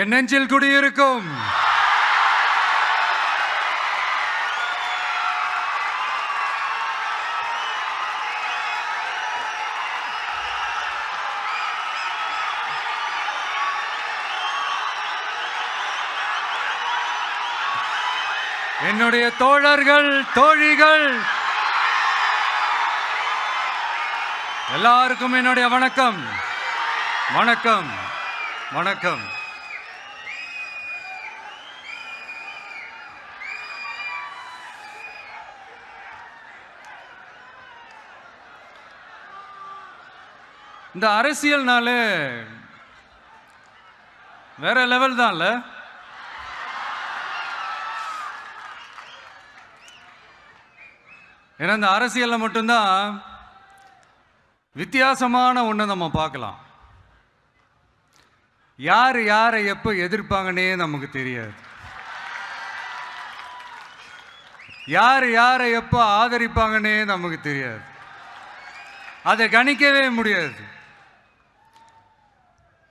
என் நெஞ்சில் குடியிருக்கும். என்னுடைய தோழர்கள் தோழிகள் எல்லாருக்கும் என்னுடைய வணக்கம். வணக்கம் வணக்கம். இந்த அரசியல்னாலே வேற லெவல் தான்ல ஏன்னா இந்த அரசியலில் மட்டும்தான் வித்தியாசமான ஒன்றை நம்ம பார்க்கலாம். யார் யாரை எப்போ எதிர்ப்பாங்கன்னே நமக்கு தெரியாது. யார் யாரை எப்போ ஆதரிப்பாங்கன்னே நமக்கு தெரியாது. அதை கணிக்கவே முடியாது.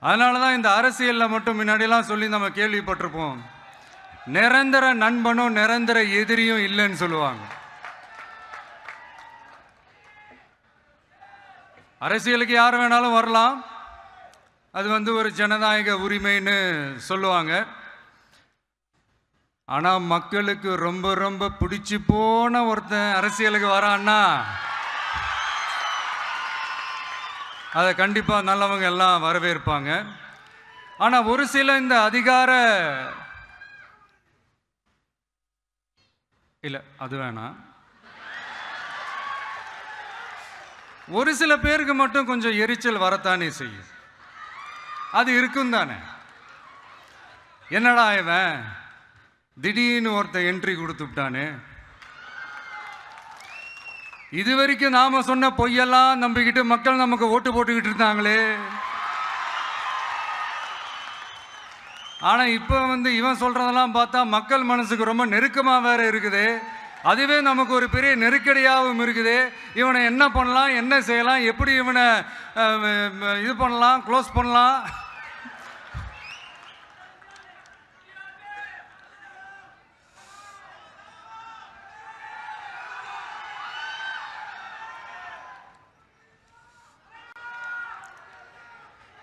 அதனால தான் இந்த அரசியலில் மட்டும் முன்னாடிலாம் சொல்லி நம்ம கேள்விப்பட்டிருப்போம். நிரந்தர நண்பனும் நிரந்தர எதிரியும் இல்லைன்னு சொல்லுவாங்க. அரசியலுக்கு யார் வேணாலும் வரலாம். அது வந்து ஒரு ஜனநாயக உரிமைன்னு சொல்லுவாங்க. ஆனால் மக்களுக்கு ரொம்ப ரொம்ப பிடிச்சி போன ஒருத்தன் அரசியலுக்கு வரான்னா அதை கண்டிப்பாக நல்லவங்க எல்லாம் வரவேற்பாங்க. ஆனால் ஒரு சில இந்த அதிகார இல்லை அது வேணாம். ஒரு சில பேருக்கு மட்டும் கொஞ்சம் எரிச்சல் வரத்தானே செய்யும். அது இருக்கும் தானே. என்னடா இவன்? திடீர்னு ஒருத்தன் என்ட்ரி கொடுத்துட்டானே இது வரைக்கும் நாம சொன்ன பொய்யெல்லாம் நம்பிக்கிட்டு மக்கள் நமக்கு ஓட்டு போட்டுக்கிட்டு இருந்தாங்களே. ஆனா இப்போ வந்து இவன் சொல்றதெல்லாம் பார்த்தா மக்கள் மனசுக்கு ரொம்ப நெருக்கமா வேற இருக்குது. அதுவே நமக்கு ஒரு பெரிய நெருக்கடியாகவும் இருக்குது. இவனை என்ன பண்ணலாம் என்ன செய்யலாம் எப்படி இவனை இது பண்ணலாம் க்ளோஸ் பண்ணலாம்.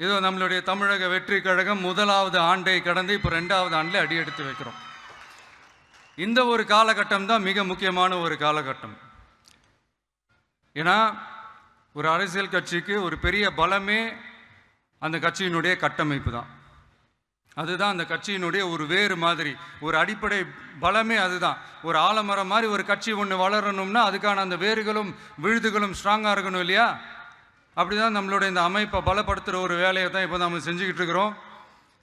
இதோ நம்மளுடைய தமிழக வெற்றி கழகம் முதலாவது ஆண்டை கடந்து இப்போ ரெண்டாவது ஆண்டில் அடி எடுத்து வைக்கிறோம். இந்த ஒரு காலகட்டம் தான் மிக முக்கியமான ஒரு காலகட்டம். ஏன்னா ஒரு அரசியல் கட்சிக்கு ஒரு பெரிய பலமே அந்த கட்சியினுடைய கட்டமைப்பு தான். அதுதான் அந்த கட்சியினுடைய ஒரு வேறு மாதிரி ஒரு அடிப்படை பலமே அதுதான். ஒரு ஆலமரம் மாதிரி ஒரு கட்சி ஒன்று வளரணும்னா அதுக்கான அந்த வேர்களும் விழுதுகளும் ஸ்ட்ராங்காக இருக்கணும் இல்லையா? அப்படிதான் நம்மளுடைய இந்த அமைப்பை பலப்படுத்துகிற ஒரு வேலையை தான் இப்போ நம்ம செஞ்சுக்கிட்டு இருக்கிறோம்.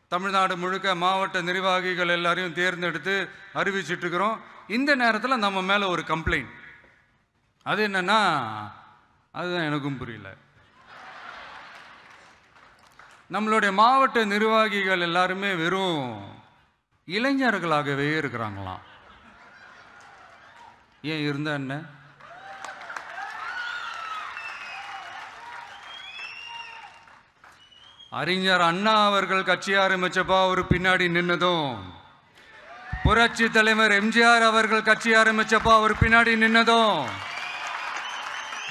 தமிழ்நாடு முழுக்க மாவட்ட நிர்வாகிகள் எல்லாரையும் தேர்ந்தெடுத்து அறிவிச்சிட்டு இருக்கிறோம். இந்த நேரத்தில் நம்ம மேலே ஒரு கம்ப்ளைண்ட் அது என்னன்னா அதுதான் எனக்கும் புரியல. நம்மளுடைய மாவட்ட நிர்வாகிகள் எல்லாருமே வெறும் இளைஞர்களாகவே இருக்கிறாங்களாம். ஏன் இருந்தா என்ன? அறிஞர் அண்ணா அவர்கள் கட்சி ஆரம்பிச்சப்பா அவர் பின்னாடி நின்னதும் புரட்சி தலைவர் எம்ஜிஆர் அவர்கள் கட்சி ஆரம்பித்தப்போ அவர் பின்னாடி நின்னதும்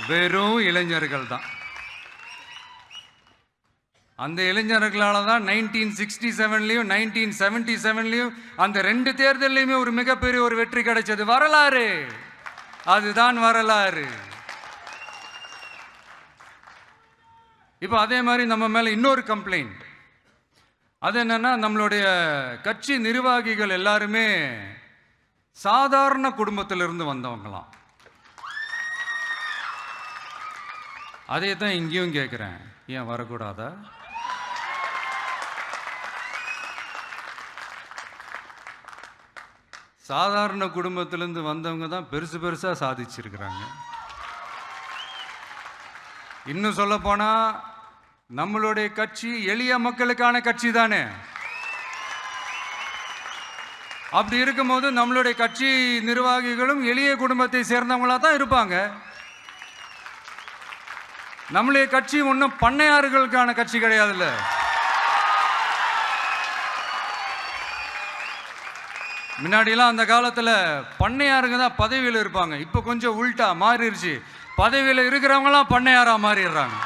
வெறும் இளைஞர்கள் தான். அந்த இளைஞர்களால் தான் நைன்டீன் சிக்ஸ்டி செவன்லையும் நைன்டீன் செவன்டி செவன்லையும் அந்த ரெண்டு தேர்தல்லையுமே ஒரு மிகப்பெரிய ஒரு வெற்றி கிடைச்சது வரலாறு. அதுதான் வரலாறு. இப்போ அதே மாதிரி நம்ம மேலே இன்னொரு கம்ப்ளைண்ட் அது என்னென்னா நம்மளுடைய கட்சி நிர்வாகிகள் எல்லாருமே சாதாரண குடும்பத்திலிருந்து வந்தவங்களாம். அதே தான் இங்கேயும் கேட்குறேன் ஏன் வரக்கூடாதா? சாதாரண குடும்பத்திலேருந்து வந்தவங்க தான் பெருசு பெருசாக சாதிச்சிருக்கிறாங்க. இன்னும் சொல்லப்போனால் நம்மளுடைய கட்சி எளிய மக்களுக்கான கட்சி தானே? அப்படி இருக்கும்போது நம்மளுடைய கட்சி நிர்வாகிகளும் எளிய குடும்பத்தை சேர்ந்தவங்களா தான் இருப்பாங்க. நம்மளுடைய கட்சி ஒன்றும் பண்ணையாறுகளுக்கான கட்சி கிடையாதுல்ல. முன்னாடிலாம் அந்த காலத்தில் பண்ணையாருங்க தான் பதவியில் இருப்பாங்க. இப்போ கொஞ்சம் உள்டா மாறிடுச்சு பதவியில் இருக்கிறவங்களாம் பண்ணையாராக மாறிடுறாங்க.